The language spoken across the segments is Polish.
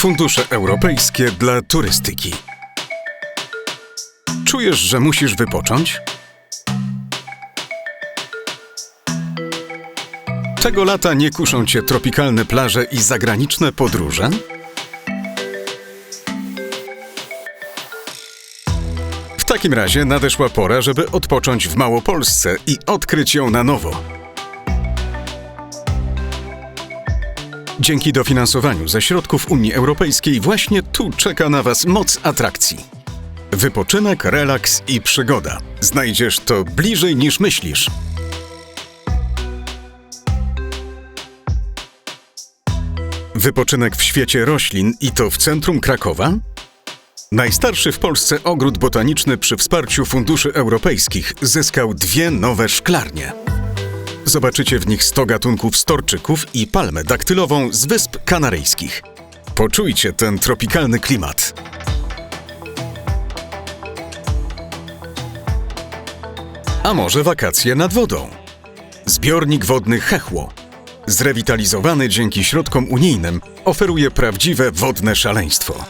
Fundusze europejskie dla turystyki. Czujesz, że musisz wypocząć? Tego lata nie kuszą cię tropikalne plaże i zagraniczne podróże? W takim razie nadeszła pora, żeby odpocząć w Małopolsce i odkryć ją na nowo. Dzięki dofinansowaniu ze środków Unii Europejskiej właśnie tu czeka na Was moc atrakcji. Wypoczynek, relaks i przygoda. Znajdziesz to bliżej niż myślisz. Wypoczynek w świecie roślin i to w centrum Krakowa? Najstarszy w Polsce ogród botaniczny przy wsparciu funduszy europejskich zyskał dwie nowe szklarnie. Zobaczycie w nich 100 gatunków storczyków i palmę daktylową z Wysp Kanaryjskich. Poczujcie ten tropikalny klimat. A może wakacje nad wodą? Zbiornik wodny Hechło, zrewitalizowany dzięki środkom unijnym, oferuje prawdziwe wodne szaleństwo.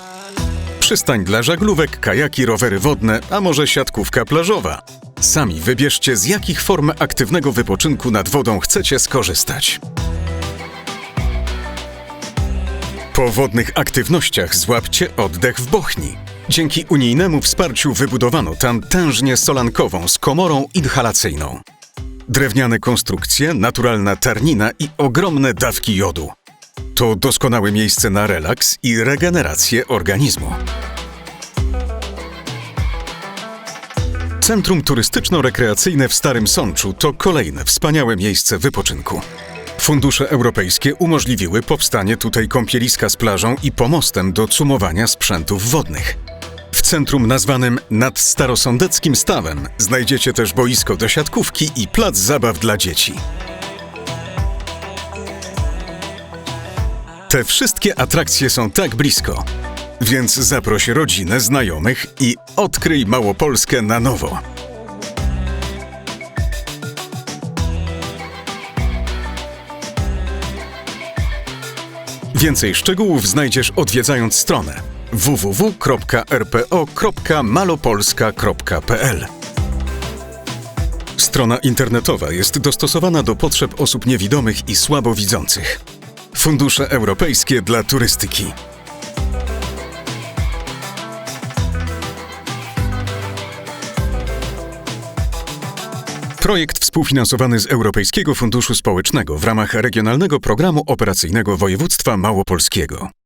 Przystań dla żaglówek, kajaki, rowery wodne, a może siatkówka plażowa. Sami wybierzcie, z jakich form aktywnego wypoczynku nad wodą chcecie skorzystać. Po wodnych aktywnościach złapcie oddech w Bochni. Dzięki unijnemu wsparciu wybudowano tam tężnię solankową z komorą inhalacyjną. Drewniane konstrukcje, naturalna tarnina i ogromne dawki jodu. To doskonałe miejsce na relaks i regenerację organizmu. Centrum Turystyczno-Rekreacyjne w Starym Sączu to kolejne wspaniałe miejsce wypoczynku. Fundusze europejskie umożliwiły powstanie tutaj kąpieliska z plażą i pomostem do cumowania sprzętów wodnych. W centrum nazwanym nad Starosądeckim Stawem znajdziecie też boisko do siatkówki i plac zabaw dla dzieci. Te wszystkie atrakcje są tak blisko, więc zaproś rodzinę, znajomych i odkryj Małopolskę na nowo. Więcej szczegółów znajdziesz odwiedzając stronę www.rpo.malopolska.pl. Strona internetowa jest dostosowana do potrzeb osób niewidomych i słabowidzących. Fundusze europejskie dla turystyki. Projekt współfinansowany z Europejskiego Funduszu Społecznego w ramach Regionalnego Programu Operacyjnego Województwa Małopolskiego.